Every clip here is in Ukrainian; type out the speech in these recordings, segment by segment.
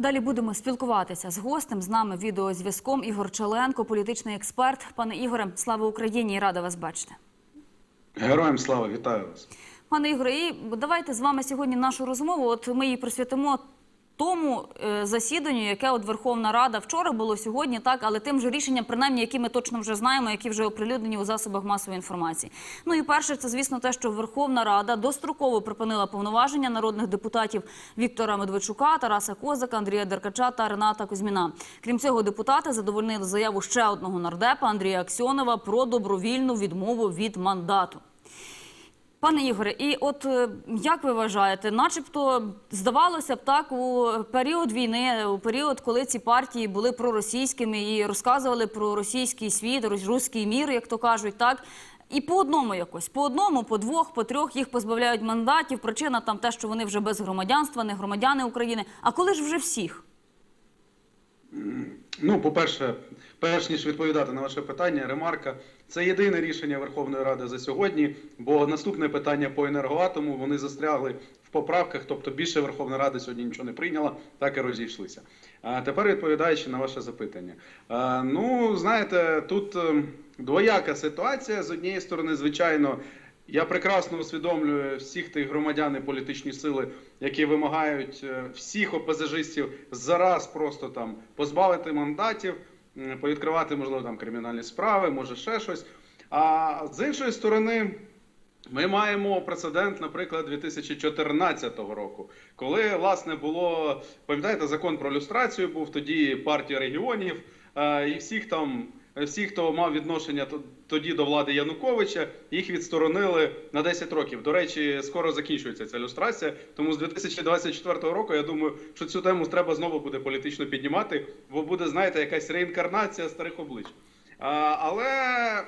Далі будемо спілкуватися з гостем. З нами відеозв'язком Ігор Челенко, політичний експерт. Пане Ігоре, слава Україні! і Рада вас бачити. Героям слава, вітаю вас. Пане Ігоре, і давайте з вами сьогодні нашу розмову. От ми її присвятимо тому е, засіданню, яке от Верховна Рада вчора було сьогодні, так, але тим же рішенням, принаймні, які ми точно вже знаємо, які вже оприлюднені у засобах масової інформації. Ну і перше, це звісно те, що Верховна Рада достроково припинила повноваження народних депутатів Віктора Медведчука, Тараса Козака, Андрія Деркача та Рената Кузьміна. Крім цього, депутати задовольнили заяву ще одного нардепа Андрія Аксьонова про добровільну відмову від мандату. Пане Ігоре, і от е, як ви вважаєте, начебто здавалося б так у період війни, у період, коли ці партії були проросійськими і розказували про російський світ, рос- руський мір, як то кажуть, так. І по одному якось, по одному, по двох, по трьох їх позбавляють мандатів. Причина там те, що вони вже без громадянства, не громадяни України. А коли ж вже всіх? Ну, по-перше, перш ніж відповідати на ваше питання, ремарка це єдине рішення Верховної Ради за сьогодні. Бо наступне питання по енергоатому вони застрягли в поправках, тобто більше Верховна Рада сьогодні нічого не прийняла, так і розійшлися. А тепер відповідаючи на ваше запитання. А, ну, знаєте, тут ем, двояка ситуація. З однієї сторони, звичайно. Я прекрасно усвідомлюю всіх тих громадян і політичні сили, які вимагають е, всіх опозажистів зараз просто там позбавити мандатів, повідкривати, можливо, там кримінальні справи, може ще щось. А з іншої сторони, ми маємо прецедент, наприклад, 2014 року, коли власне було пам'ятаєте, закон про люстрацію був тоді партія регіонів е, і всіх там. Всі, хто мав відношення тоді до влади Януковича, їх відсторонили на 10 років. До речі, скоро закінчується ця люстрація. Тому з 2024 року я думаю, що цю тему треба знову буде політично піднімати, бо буде, знаєте, якась реінкарнація старих облич. Але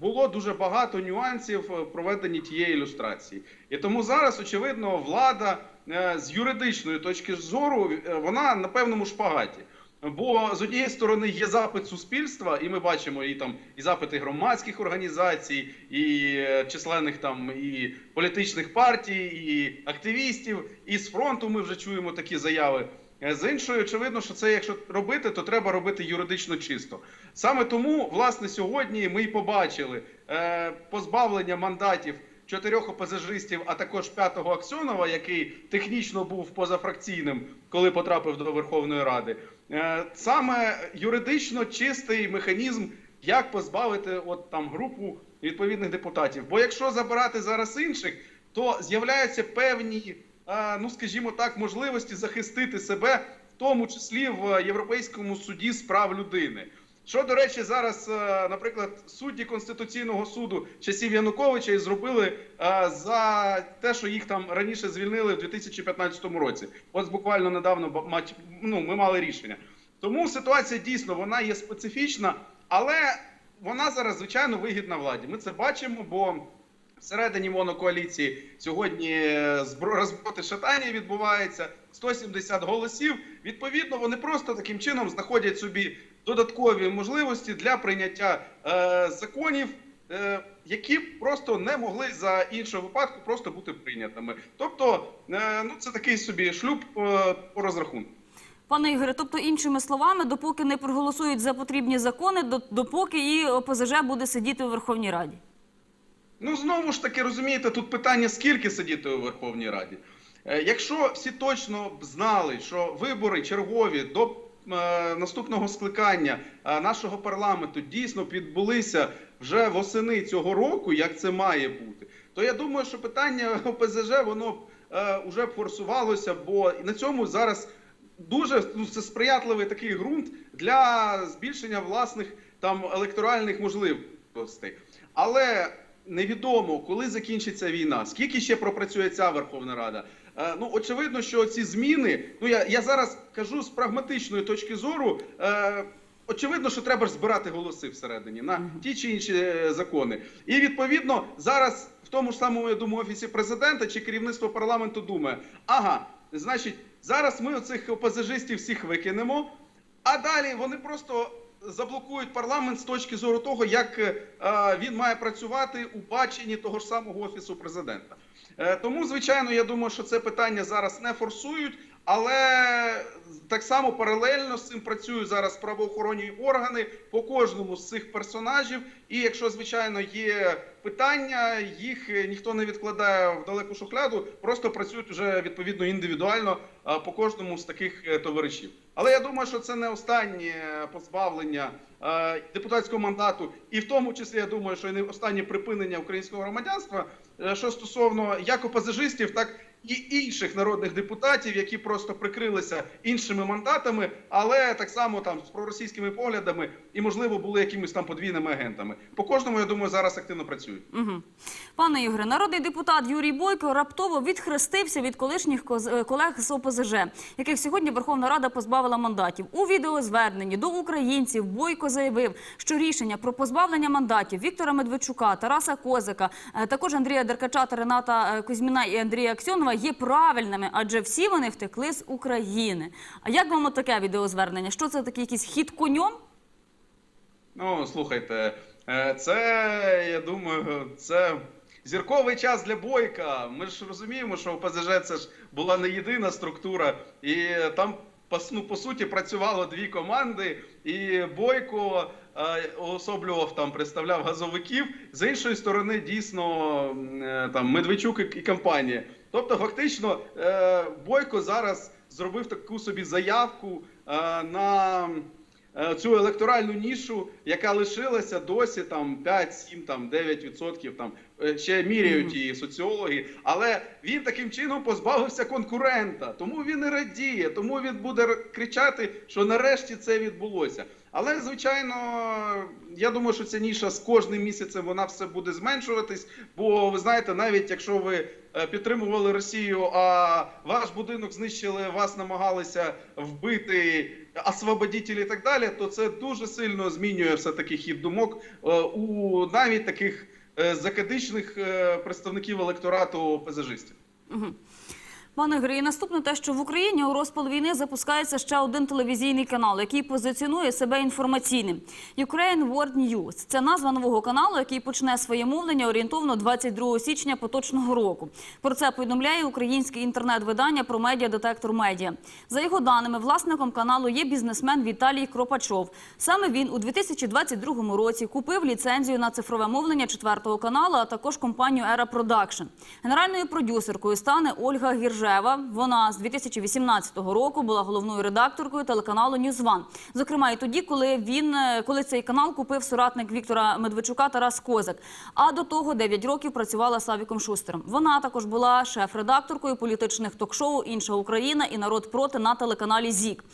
було дуже багато нюансів в проведенні тієї ілюстрації. І тому зараз, очевидно, влада е, з юридичної точки зору е, вона на певному шпагаті. Бо з однієї сторони є запит суспільства, і ми бачимо і там і запити громадських організацій, і е, численних там і політичних партій, і активістів, і з фронту ми вже чуємо такі заяви. Е, З іншої, очевидно, що це якщо робити, то треба робити юридично чисто. Саме тому, власне, сьогодні ми і побачили е, позбавлення мандатів чотирьох опозажистів, а також п'ятого Аксьонова, який технічно був позафракційним, коли потрапив до Верховної Ради. Е, саме юридично чистий механізм, як позбавити от там групу відповідних депутатів. Бо якщо забирати зараз інших, то з'являються певні, е, ну скажімо так, можливості захистити себе, в тому числі в Європейському суді з прав людини. Що, до речі, зараз, е, наприклад, судді Конституційного суду часів Януковича і зробили е, за те, що їх там раніше звільнили в 2015 році. От буквально недавно ну, ми мали рішення. Тому ситуація дійсно вона є специфічна, але вона зараз звичайно вигідна владі. Ми це бачимо, бо Всередині монокоаліції сьогодні е, збро- розброти шатання відбувається 170 голосів. Відповідно, вони просто таким чином знаходять собі додаткові можливості для прийняття е, законів, е, які просто не могли за іншого випадку просто бути прийнятими. Тобто, е, ну це такий собі шлюб е, по розрахунку. Пане Ігоре, тобто, іншими словами, допоки не проголосують за потрібні закони, допоки і ОПЗЖ буде сидіти у Верховній Раді. Ну знову ж таки розумієте, тут питання скільки сидіти у Верховній Раді. Якщо всі точно б знали, що вибори чергові до наступного скликання е, нашого парламенту дійсно відбулися вже восени цього року, як це має бути, то я думаю, що питання ОПЗЖ воно е, вже б форсувалося, бо на цьому зараз дуже ну, це сприятливий такий ґрунт для збільшення власних там електоральних можливостей. Але невідомо, коли закінчиться війна, скільки ще пропрацює ця Верховна Рада. Е, ну, очевидно, що ці зміни, ну я, я зараз кажу з прагматичної точки зору. Е, Очевидно, що треба ж збирати голоси всередині на ті чи інші е, закони. І відповідно зараз в тому ж самому я думаю, офісі президента чи керівництво парламенту думає: ага, значить, зараз ми оцих опозажистів всіх викинемо, а далі вони просто заблокують парламент з точки зору того, як е, він має працювати у баченні того ж самого офісу президента. Е, тому, звичайно, я думаю, що це питання зараз не форсують. Але так само паралельно з цим працюють зараз правоохоронні органи по кожному з цих персонажів. І якщо звичайно є питання, їх е, ніхто не відкладає в далеку шухляду, просто працюють вже відповідно індивідуально по кожному з таких е, товаришів. Але я думаю, що це не останнє позбавлення е, депутатського мандату, і в тому числі я думаю, що і не останнє припинення українського громадянства, е, що стосовно як опозажистів, так і інших народних депутатів, які просто прикрилися іншими мандатами, але так само там з проросійськими поглядами і, можливо, були якимись там подвійними агентами. По кожному, я думаю, зараз активно працюють. Угу. Пане Ігоре, народний депутат Юрій Бойко раптово відхрестився від колишніх е, колег з ОПЗЖ, яких сьогодні Верховна Рада позбавила мандатів. У відеозверненні до українців Бойко заявив, що рішення про позбавлення мандатів Віктора Медведчука, Тараса Козика, е, також Андрія Деркача та Рената е, Кузьміна і Андрія Аксьонова є правильними, адже всі вони втекли з України. А як вам таке відеозвернення? Що це такий якийсь хід конем? Ну, слухайте, е, це я думаю, це зірковий час для бойка. Ми ж розуміємо, що ОПЗЖ це ж була не єдина структура, і там ну, по суті працювало дві команди, і Бойко е, уособлював там, представляв газовиків. З іншої сторони, дійсно е, там Медведчук і, компанія. Тобто, фактично, Бойко зараз зробив таку собі заявку на цю електоральну нішу, яка лишилася досі там 5, 7, там 9 відсотків. Там е, ще міряють її соціологи. Але він таким чином позбавився конкурента. Тому він і радіє, тому він буде кричати, що нарешті це відбулося. Але звичайно, я думаю, що ця ніша з кожним місяцем вона все буде зменшуватись. Бо ви знаєте, навіть якщо ви е, підтримували Росію, а ваш будинок знищили, вас намагалися вбити освободітелі і так далі, то це дуже сильно змінює все таки хід думок е, у навіть таких е, закадичних е, представників електорату пазажистів. Мгм. Пане Грі, наступне те, що в Україні у розпал війни запускається ще один телевізійний канал, який позиціонує себе інформаційним. Ukraine World News. Це назва нового каналу, який почне своє мовлення орієнтовно 22 січня поточного року. Про це повідомляє українське інтернет-видання про медіа-детектор медіа. За його даними, власником каналу є бізнесмен Віталій Кропачов. Саме він у 2022 році купив ліцензію на цифрове мовлення четвертого каналу, а також компанію Era Production. Генеральною продюсеркою стане Ольга Гіржева. Вона з 2018 року була головною редакторкою телеканалу Ньюзван. Зокрема, і тоді, коли він е, коли цей канал купив соратник Віктора Медведчука Тарас Козак. А до того 9 років працювала Савіком Шустером. Вона також була шеф-редакторкою політичних ток-шоу Інша Україна і Народ проти на телеканалі ЗІК.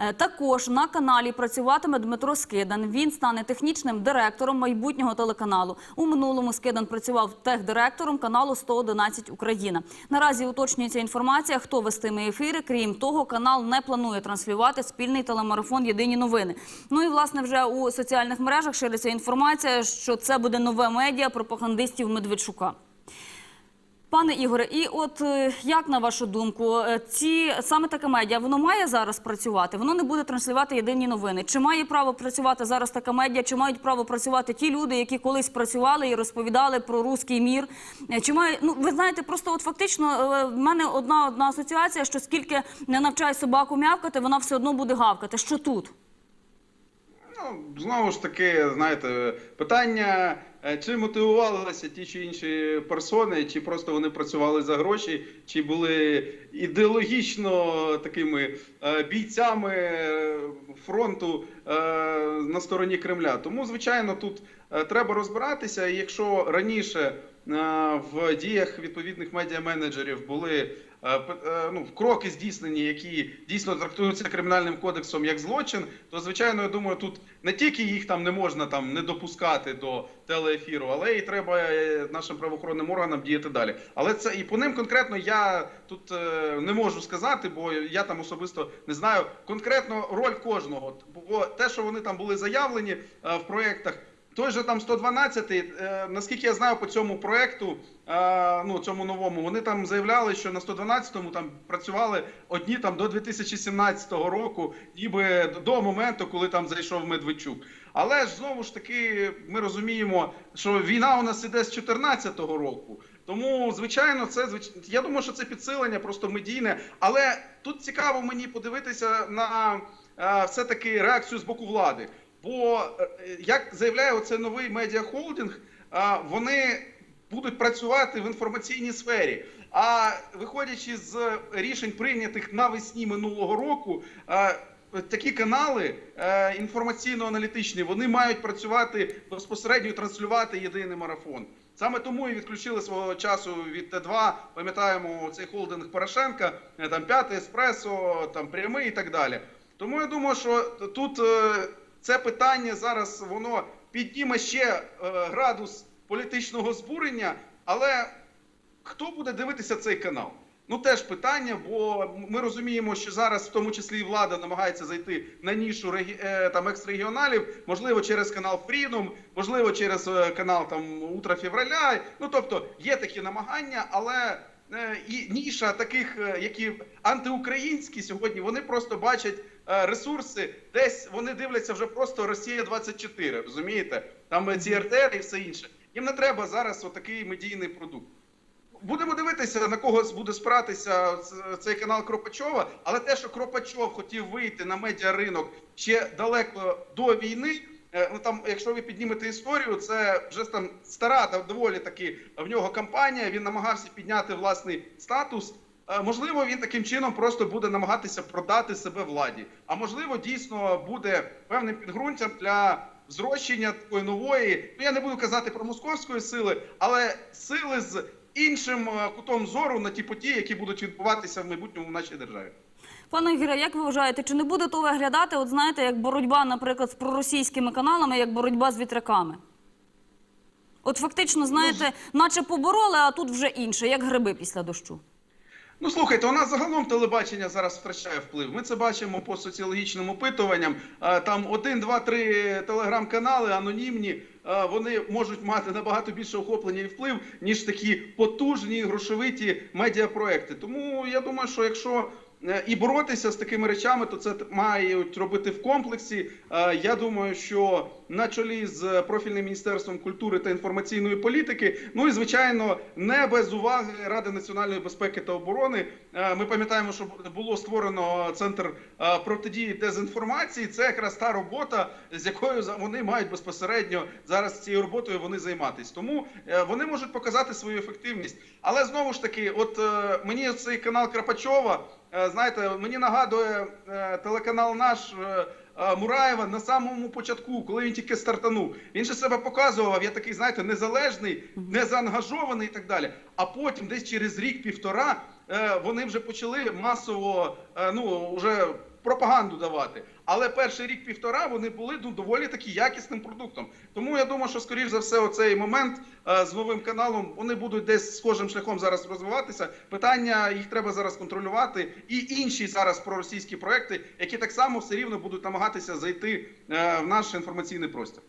Е, Також на каналі працюватиме Дмитро Скидан. Він стане технічним директором майбутнього телеканалу. У минулому Скидан працював техдиректором каналу 111 Україна. Наразі уточнюється інформація, хто вестиме ефіри. Крім того, канал не планує транслювати спільний телемарафон Єдині новини. Ну і власне вже у соціальних мережах шириться інформація, що це буде нове медіа пропагандистів Медведчука. Пане Ігоре, і от е, як на вашу думку, е, ці саме таке медіа воно має зараз працювати? Воно не буде транслювати єдині новини. Чи має право працювати зараз така медіа? Чи мають право працювати ті люди, які колись працювали і розповідали про руський мір? Е, Чи має ну ви знаєте, просто от фактично в мене одна одна асоціація, що скільки не навчай собаку м'явкати, вона все одно буде гавкати. Що тут? Ну, знову ж таки, знаєте, питання, чи мотивувалися ті чи інші персони, чи просто вони працювали за гроші, чи були ідеологічно такими е, бійцями е, фронту е, на стороні Кремля. Тому, звичайно, тут е, треба розбиратися. І якщо раніше е, в діях відповідних медіаменеджерів були е, п- е, ну, кроки здійснені, які дійсно трактуються кримінальним кодексом як злочин, то звичайно, я думаю, тут не тільки їх там не можна там не допускати до телеефіру, але і треба е, нашим правоохоронним органам діяти далі. Але це і по ним конкретно я тут е, не можу сказати, бо я там особисто не знаю конкретно роль кожного. Бо те, що вони там були заявлені е, в проєктах. Той же там 112, е, наскільки я знаю по цьому проекту, е, ну цьому новому, вони там заявляли, що на 112-му там працювали одні там до 2017 року, ніби до моменту, коли там зайшов Медведчук. Але ж знову ж таки ми розуміємо, що війна у нас іде з 2014 року. Тому, звичайно, це я думаю, що це підсилення просто медійне. Але тут цікаво мені подивитися на е, все-таки реакцію з боку влади. Бо е, як заявляє оце новий медіахолдинг, вони будуть працювати в інформаційній сфері. А виходячи з рішень, прийнятих навесні минулого року, такі канали е, інформаційно-аналітичні вони мають працювати безпосередньо транслювати єдиний марафон. Саме тому і відключили свого часу від Т2, пам'ятаємо цей холдинг Порошенка, е, там п'ятий еспресо, там прямий і так далі. Тому я думаю, що тут це питання зараз воно підніме ще е, градус політичного збурення, але хто буде дивитися цей канал? Ну теж питання, бо ми розуміємо, що зараз в тому числі і влада намагається зайти на нішу регі... е, там ексрегіоналів, можливо, через канал Freedom, можливо, через е, канал там Утро февраля. Ну тобто є такі намагання, але і ніша таких, які антиукраїнські сьогодні, вони просто бачать ресурси, десь вони дивляться вже просто Росія 24 розумієте? Там е, ці РТР і все інше. Їм не треба зараз отакий медійний продукт. Будемо дивитися, на кого буде спиратися цей канал Кропачова, але те, що Кропачов хотів вийти на медіаринок ще далеко до війни. е, Ну там, якщо ви піднімете історію, це вже там стара та доволі таки в нього кампанія. Він намагався підняти власний статус. Е, Можливо, він таким чином просто буде намагатися продати себе владі. А можливо, дійсно буде певним підґрунтям для зрощення такої нової. Ну я не буду казати про московської сили, але сили з іншим е, кутом зору на ті події, які будуть відбуватися в майбутньому в нашій державі. Пане Ігоре, як ви вважаєте, чи не буде то виглядати, от знаєте, як боротьба, наприклад, з проросійськими каналами, як боротьба з вітряками? От фактично, знаєте, наче побороли, а тут вже інше, як гриби після дощу. Ну слухайте, у нас загалом телебачення зараз втрачає вплив. Ми це бачимо по соціологічним опитуванням. Там один, два, три телеграм-канали анонімні. Вони можуть мати набагато більше охоплення і вплив, ніж такі потужні грошовиті медіапроекти. Тому я думаю, що якщо і боротися з такими речами, то це мають робити в комплексі. Е, Я думаю, що на чолі з профільним міністерством культури та інформаційної політики, ну і звичайно, не без уваги Ради національної безпеки та оборони. Е, Ми пам'ятаємо, що було створено центр е, протидії дезінформації. Це якраз та робота, з якою вони мають безпосередньо зараз цією роботою вони займатися. Тому е, вони можуть показати свою ефективність. Але знову ж таки, от е, мені цей канал Крапачова, е, знаєте, мені нагадує е, телеканал наш. е, е, Мураєва на самому початку, коли він тільки стартанув, він же себе показував, я такий, знаєте, незалежний, незаангажований і так далі. А потім, десь через рік-півтора, е, вони вже почали масово е, ну вже пропаганду давати. Але перший рік-півтора вони були ну, доволі таки якісним продуктом. Тому я думаю, що скоріш за все, оцей момент е, з новим каналом вони будуть десь схожим шляхом зараз розвиватися. Питання їх треба зараз контролювати, і інші зараз проросійські проекти, які так само все рівно будуть намагатися зайти е, в наш інформаційний простір.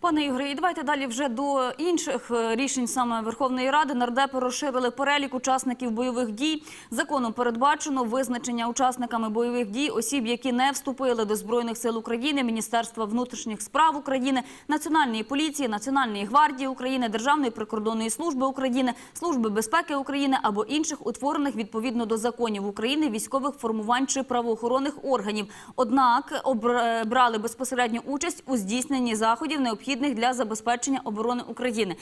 Пане Ігоре, і давайте далі вже до інших е, рішень саме Верховної Ради. Нардепи розширили перелік учасників бойових дій. Законом передбачено визначення учасниками бойових дій осіб, які не вступили до збройних сил України, Міністерства внутрішніх справ України, Національної поліції, Національної гвардії України, Державної прикордонної служби України, Служби безпеки України або інших утворених відповідно до законів України військових формувань чи правоохоронних органів. Однак обр- брали безпосередню участь у здійсненні заходів, необхідних для забезпечення оборони України.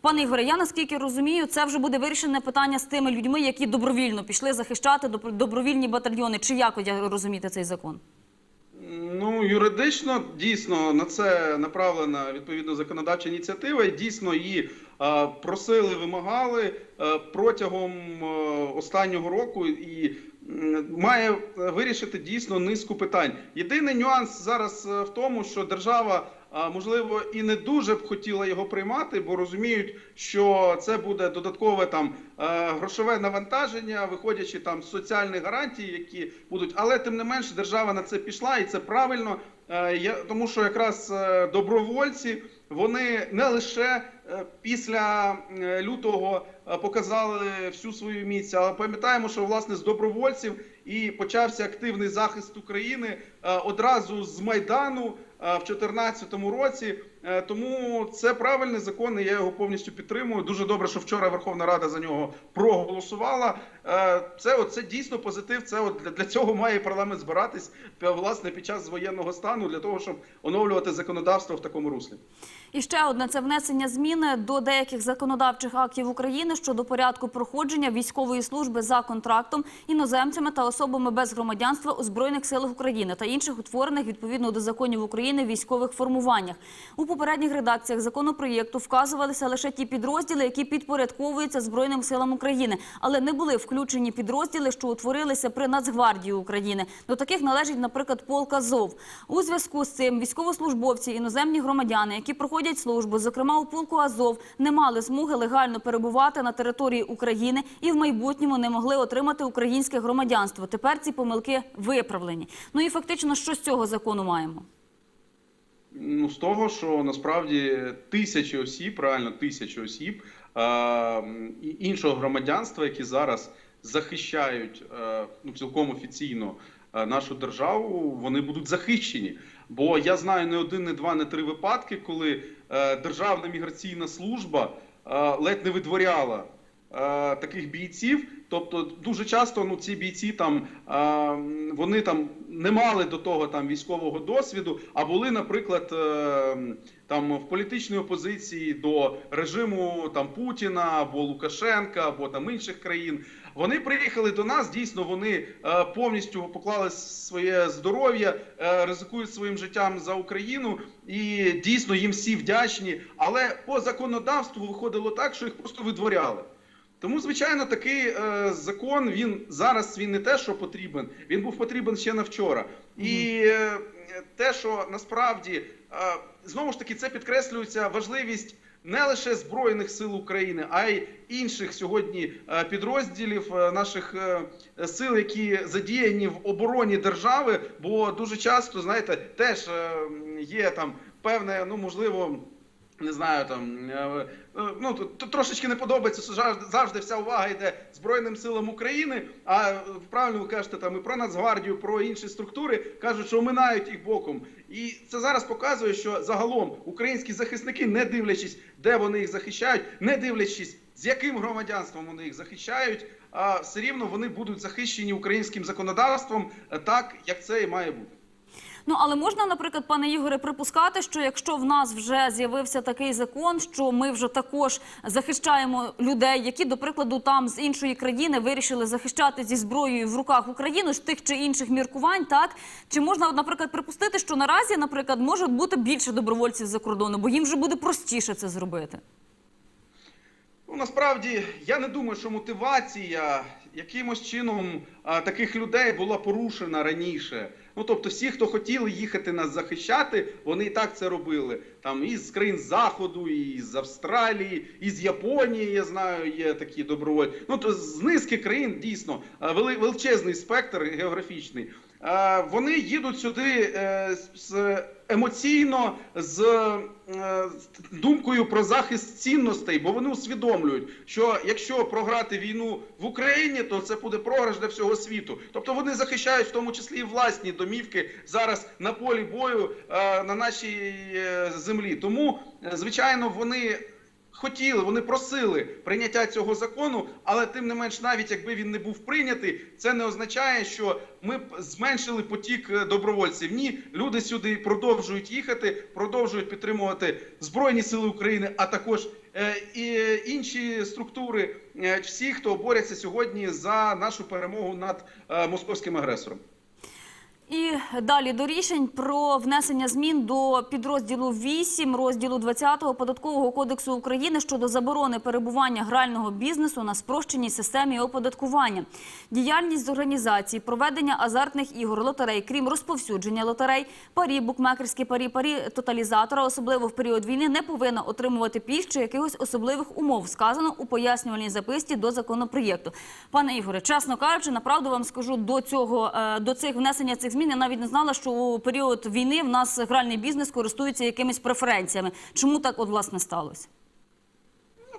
Пане Ігоре, я наскільки розумію, це вже буде вирішене питання з тими людьми, які добровільно пішли захищати добро- добровільні батальйони. Чи як розуміти цей закон? Ну, юридично дійсно на це направлена відповідно законодавча ініціатива, і дійсно її просили, вимагали е, протягом е, останнього року і має е, вирішити дійсно низку питань. Єдиний нюанс зараз е, в тому, що держава. Можливо, і не дуже б хотіла його приймати, бо розуміють, що це буде додаткове там е, грошове навантаження, виходячи там з соціальних гарантій, які будуть. Але тим не менше, держава на це пішла, і це правильно. Я тому, що якраз добровольці вони не лише е, після е, лютого е, показали всю свою міць. Але пам'ятаємо, що власне з добровольців і почався активний захист України одразу з майдану в 2014 році. Е, Тому це правильний закон, і я його повністю підтримую. Дуже добре, що вчора Верховна Рада за нього проголосувала. Е, Це це дійсно позитив. Це от для, для цього має парламент збиратись власне під час воєнного стану для того, щоб оновлювати законодавство в такому руслі. І ще одне це внесення зміни до деяких законодавчих актів України щодо порядку проходження військової служби за контрактом іноземцями та особами без громадянства у збройних силах України та інших утворених відповідно до законів України військових формуваннях. У попередніх редакціях законопроєкту вказувалися лише ті підрозділи, які підпорядковуються збройним силам України, але не були включені підрозділи, що утворилися при Нацгвардії України. До таких належить, наприклад, полк Азов. У зв'язку з цим військовослужбовці, іноземні громадяни, які проходять службу, зокрема у полку Азов, не мали змоги легально перебувати на території України і в майбутньому не могли отримати українське громадянство. Тепер ці помилки виправлені. Ну і фактично, що з цього закону маємо? Ну, з того, що насправді тисячі осіб, реально тисячі осіб е, іншого громадянства, які зараз захищають е, ну, цілком офіційно е, нашу державу, вони будуть захищені. Бо я знаю не один, не два, не три випадки, коли е, Державна міграційна служба е, ледь не видворяла е, таких бійців. Тобто дуже часто ну, ці бійці там вони там не мали до того там військового досвіду, а були, наприклад, е, там в політичній опозиції до режиму там Путіна або Лукашенка, або там інших країн. Вони приїхали до нас. Дійсно, вони е, повністю поклали своє здоров'я, е, ризикують своїм життям за Україну, і дійсно їм всі вдячні. Але по законодавству виходило так, що їх просто видворяли. Тому, звичайно, такий е, закон він зараз він не те, що потрібен, він був потрібен ще на вчора. І е, те, що насправді е, знову ж таки це підкреслюється важливість не лише збройних сил України, а й інших сьогодні е, підрозділів е, наших е, сил, які задіяні в обороні держави. Бо дуже часто, знаєте, теж е, є там певне, ну можливо. Не знаю, там е, е, ну трошечки не подобається, що завжди, вся увага йде Збройним силам України. А е, правильно ви кажете, там і про Нацгвардію, про інші структури кажуть, що оминають їх боком. І це зараз показує, що загалом українські захисники, не дивлячись, де вони їх захищають, не дивлячись, з яким громадянством вони їх захищають, а все рівно вони будуть захищені українським законодавством так, як це і має бути. Ну але можна, наприклад, пане Ігоре, припускати, що якщо в нас вже з'явився такий закон, що ми вже також захищаємо людей, які, до прикладу, там з іншої країни вирішили захищати зі зброєю в руках Україну з тих чи інших міркувань, так чи можна, наприклад, припустити, що наразі, наприклад, може бути більше добровольців за кордону, бо їм вже буде простіше це зробити? Ну, насправді я не думаю, що мотивація якимось чином таких людей була порушена раніше. Ну тобто, всі, хто хотіли їхати нас захищати, вони і так це робили. Там із країн заходу, і з Австралії, і з Японії, я знаю, є такі добровольці. Ну то з низки країн дійсно величезний спектр географічний. Вони їдуть сюди е, з- з емоційно з е, думкою про захист цінностей, бо вони усвідомлюють, що якщо програти війну в Україні, то це буде програш для всього світу. Тобто вони захищають в тому числі і власні домівки зараз на полі бою е, на нашій е, землі. Тому, звичайно, вони. Хотіли, вони просили прийняття цього закону, але тим не менш, навіть якби він не був прийнятий, це не означає, що ми б зменшили потік е, добровольців. Ні, люди сюди продовжують їхати, продовжують підтримувати Збройні Сили України, а також е, і е, інші структури, всі, хто борються сьогодні за нашу перемогу над московським агресором. І далі до рішень про внесення змін до підрозділу 8 розділу 20 податкового кодексу України щодо заборони перебування грального бізнесу на спрощеній системі оподаткування. Діяльність з організації проведення азартних ігор лотерей, крім розповсюдження лотерей, парі, букмекерські парі, парі тоталізатора, особливо в період війни, не повинна отримувати пільг чи якихось особливих умов, сказано у пояснювальній записці до законопроєкту. Пане Ігоре, чесно кажучи, направду вам скажу до цього е, до цих внесення цих змін. Я навіть не знала, що у період війни в нас гральний бізнес користується якимись преференціями. Чому так от власне сталося?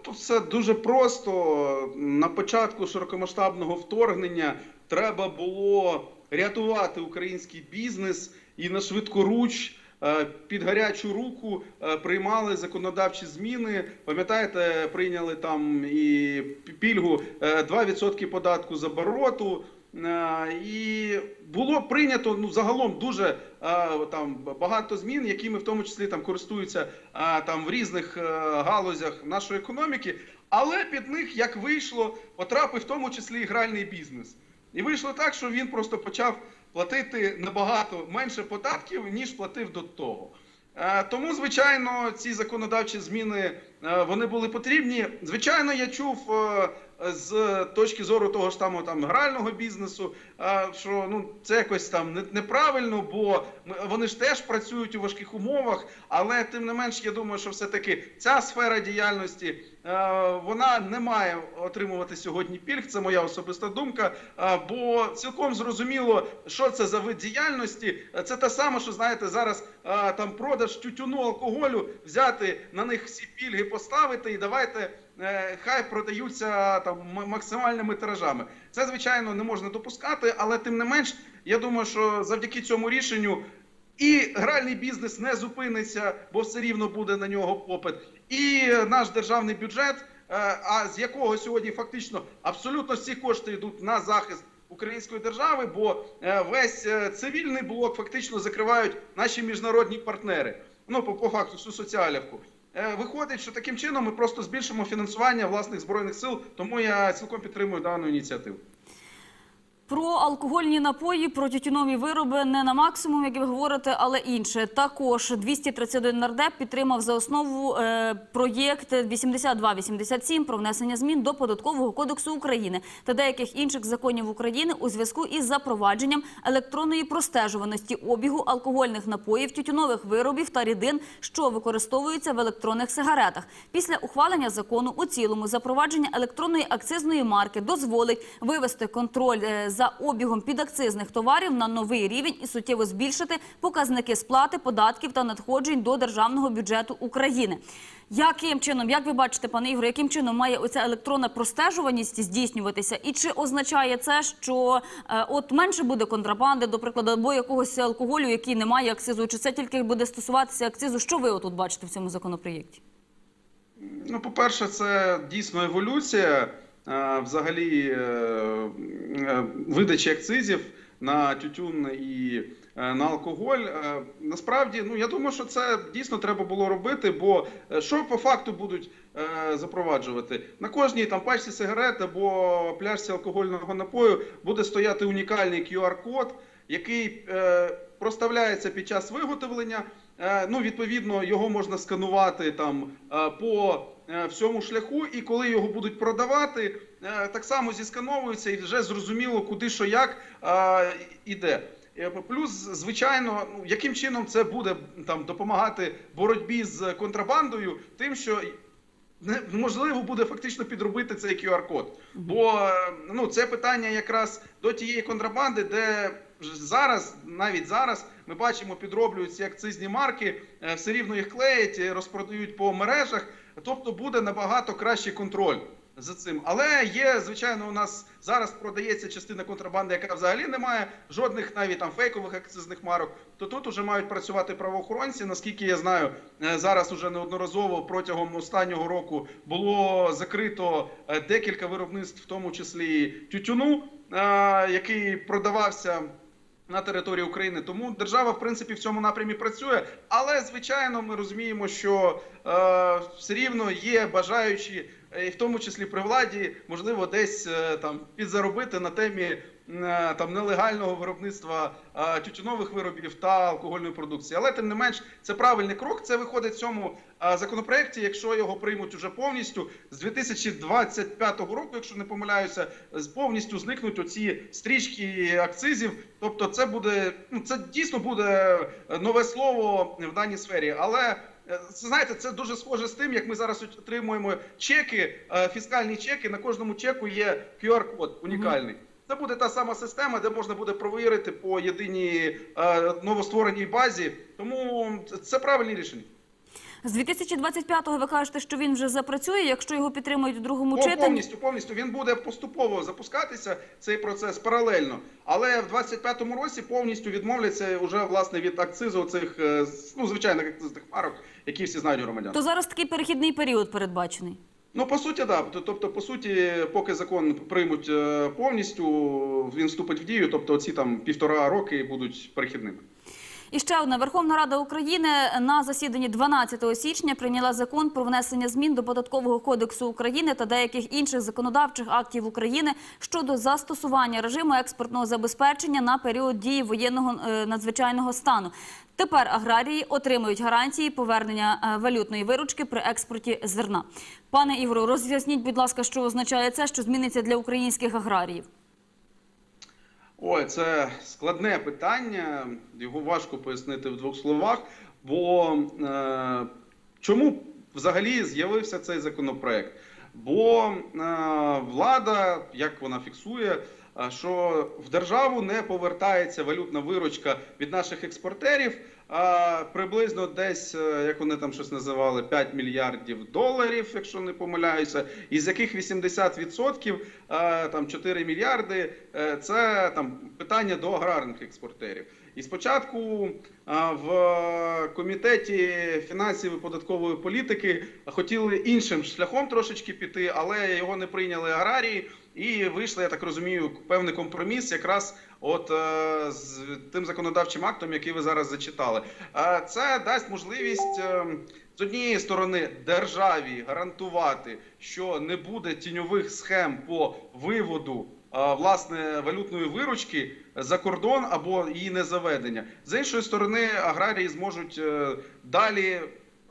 Тут все дуже просто. На початку широкомасштабного вторгнення треба було рятувати український бізнес і на швидкоруч е, під гарячу руку е, приймали законодавчі зміни. Пам'ятаєте, прийняли там і пільгу е, 2% податку з обороту. Е, І було прийнято ну загалом дуже е, там багато змін, якими в тому числі там користуються е, там в різних галузях нашої економіки. Але під них як вийшло, потрапив в тому числі і гральний бізнес. І вийшло так, що він просто почав платити набагато менше податків ніж платив до того. Тому, звичайно, ці законодавчі зміни вони були потрібні. Звичайно, я чув з точки зору того ж там, там грального бізнесу, що ну це якось там неправильно, бо вони ж теж працюють у важких умовах. Але тим не менш, я думаю, що все-таки ця сфера діяльності вона не має отримувати сьогодні пільг. Це моя особиста думка. Бо цілком зрозуміло, що це за вид діяльності. Це те саме, що знаєте, зараз там продаж тютюну алкоголю, взяти на них всі пільги, поставити і давайте. Е, Хай продаються там максимальними тиражами. Це звичайно не можна допускати, але тим не менш, я думаю, що завдяки цьому рішенню і гральний бізнес не зупиниться, бо все рівно буде на нього попит. І наш державний бюджет, е, а з якого сьогодні фактично абсолютно всі кошти йдуть на захист української держави, бо е, весь цивільний блок фактично закривають наші міжнародні партнери. Ну, по, по факту, всю соціалівку. Е, Виходить, що таким чином ми просто збільшимо фінансування власних збройних сил, тому я цілком підтримую дану ініціативу. Про алкогольні напої, про тютюнові вироби не на максимум, як ви говорите, але інше. Також 231 нардеп підтримав за основу е, проєкт 8287 про внесення змін до податкового кодексу України та деяких інших законів України у зв'язку із запровадженням електронної простежуваності обігу алкогольних напоїв, тютюнових виробів та рідин, що використовуються в електронних сигаретах. Після ухвалення закону у цілому запровадження електронної акцизної марки дозволить вивести контроль е, за обігом підакцизних товарів на новий рівень і суттєво збільшити показники сплати податків та надходжень до державного бюджету України. Яким чином, як ви бачите, пане Ігоре, яким чином має оця електронна простежуваність здійснюватися? І чи означає це, що е, от менше буде контрабанди, до прикладу, або якогось алкоголю, який не має акцизу, чи це тільки буде стосуватися акцизу? Що ви отут бачите в цьому законопроєкті? Ну, по-перше, це дійсно еволюція взагалі е, е, видачі акцизів на тютюн і е, на алкоголь. Насправді, ну я думаю, що це дійсно треба було робити, бо що по факту будуть запроваджувати? На кожній там пачці сигарет або пляшці алкогольного напою буде стояти унікальний QR-код, який проставляється під час виготовлення. Ну, відповідно, його можна сканувати там по е, всьому шляху, і коли його будуть продавати, е, так само зіскановується і вже зрозуміло, куди що як іде. Е, Плюс, звичайно, ну яким чином це буде там допомагати боротьбі з контрабандою, тим, що неможливо буде фактично підробити цей QR-код. Бо ну, це питання якраз до тієї контрабанди, де зараз, навіть зараз, ми бачимо, підроблюють ці акцизні марки, все рівно їх клеять, розпродають по мережах. Тобто буде набагато кращий контроль за цим. Але є, звичайно, у нас зараз продається частина контрабанди, яка взагалі не має жодних навіть там фейкових акцизних марок. То тут уже мають працювати правоохоронці. Наскільки я знаю, е, зараз уже неодноразово протягом останнього року було закрито е, декілька виробництв, в тому числі тютюну, е, який продавався. На території України. Тому держава в принципі в цьому напрямі працює, але звичайно ми розуміємо, що е, все рівно є бажаючі, е, і в тому числі при владі, можливо, десь е, там підзаробити на темі там нелегального виробництва е, тютюнових виробів та алкогольної продукції. Але тим не менш, це правильний крок. Це виходить в цьому е, законопроекті. Якщо його приймуть уже повністю з 2025 року, якщо не помиляюся, повністю зникнуть оці стрічки акцизів. Тобто, це буде ну це дійсно буде е, нове слово в даній сфері, але. е, знаєте, це дуже схоже з тим, як ми зараз отримуємо чеки, е, фіскальні чеки. На кожному чеку є QR-код унікальний. Це буде та сама система, де можна буде провірити по єдиній е, новоствореній базі. Тому це правильне рішення. З 2025-го ви кажете, що він вже запрацює, якщо його підтримують у другому Пов- читанні. Повністю, повністю він буде поступово запускатися цей процес паралельно. Але в 25-му році повністю відмовляться уже власне від акцизу цих е, ну, звичайних акцизних марок, які всі знають громадяни. То зараз такий перехідний період передбачений. Ну по суті, да. Тобто, по суті, поки закон приймуть е, повністю, він вступить в дію. Тобто, ці там півтора роки будуть перехідними. І ще одна Верховна Рада України на засіданні 12 січня прийняла закон про внесення змін до податкового кодексу України та деяких інших законодавчих актів України щодо застосування режиму експортного забезпечення на період дії воєнного е, надзвичайного стану. Тепер аграрії отримують гарантії повернення е, валютної виручки при експорті зерна. Пане Ігору, роз'ясніть, будь ласка, що означає це, що зміниться для українських аграріїв. Ой, це складне питання. Його важко пояснити в двох словах. Бо е, чому взагалі з'явився цей законопроект? Бо е, влада, як вона фіксує, е, що в державу не повертається валютна виручка від наших експортерів. А приблизно десь, е, як вони там щось називали, 5 мільярдів доларів, якщо не помиляюся, із яких 80% е, там 4 мільярди е, це там питання до аграрних експортерів. І спочатку в комітеті фінансів і податкової політики хотіли іншим шляхом трошечки піти, але його не прийняли аграрії. І вийшли, я так розумію, певний компроміс якраз от е, з тим законодавчим актом, який ви зараз зачитали. Е, це дасть можливість е, з однієї сторони державі гарантувати, що не буде тіньових схем по виводу. е, Власне, валютної виручки за кордон або її незаведення. З іншої сторони, аграрії зможуть е, далі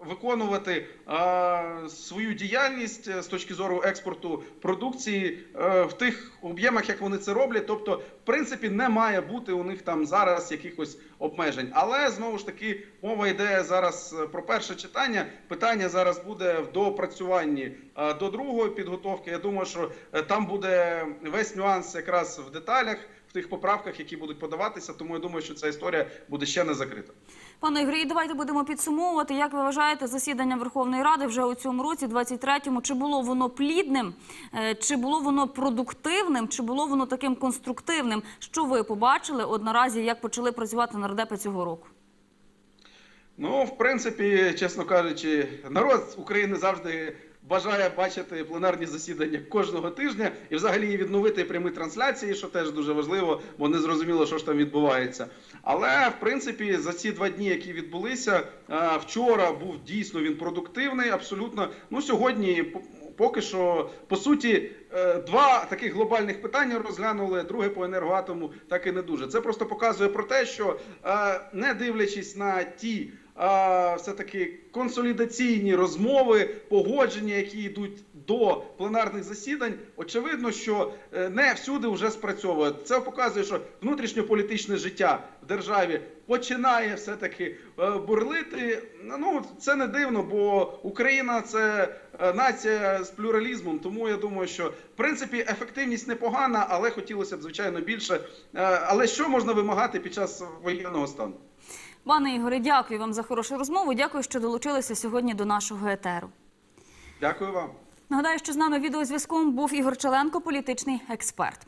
виконувати е, свою діяльність е, з точки зору експорту продукції е, в тих об'ємах, як вони це роблять. Тобто, в принципі, не має бути у них там зараз якихось обмежень. Але знову ж таки мова йде зараз е, про перше читання. Питання зараз буде в доопрацюванні е, до другої підготовки. Я думаю, що е, там буде весь нюанс якраз в деталях. В тих поправках, які будуть подаватися, тому я думаю, що ця історія буде ще не закрита. Пане Ігорі, давайте будемо підсумовувати. Як ви вважаєте, засідання Верховної Ради вже у цьому році, 23-му, чи було воно плідним, е, чи було воно продуктивним, чи було воно таким конструктивним? Що ви побачили от наразі, як почали працювати нардепи цього року? Ну, в принципі, чесно кажучи, народ України завжди бажає бачити пленарні засідання кожного тижня і взагалі відновити прямі трансляції, що теж дуже важливо, бо не зрозуміло, що ж там відбувається. Але в принципі, за ці два дні, які відбулися, е, вчора був дійсно він продуктивний, абсолютно. Ну сьогодні поки що по суті е, два таких глобальних питання розглянули. Друге по енергоатому так і не дуже. Це просто показує про те, що е, не дивлячись на ті. Е, Все-таки консолідаційні розмови, погодження, які йдуть до пленарних засідань, очевидно, що е, не всюди вже спрацьовує. Це показує, що внутрішньополітичне життя в державі починає все-таки е, бурлити. Ну це не дивно, бо Україна це е, нація з плюралізмом. Тому я думаю, що в принципі ефективність непогана, але хотілося б звичайно більше. Але що можна вимагати під час воєнного стану? Пане Ігоре, дякую вам за хорошу розмову. Дякую, що долучилися сьогодні до нашого етеру. Дякую вам. Нагадаю, що з нами відеозв'язком був Ігор Челенко, політичний експерт.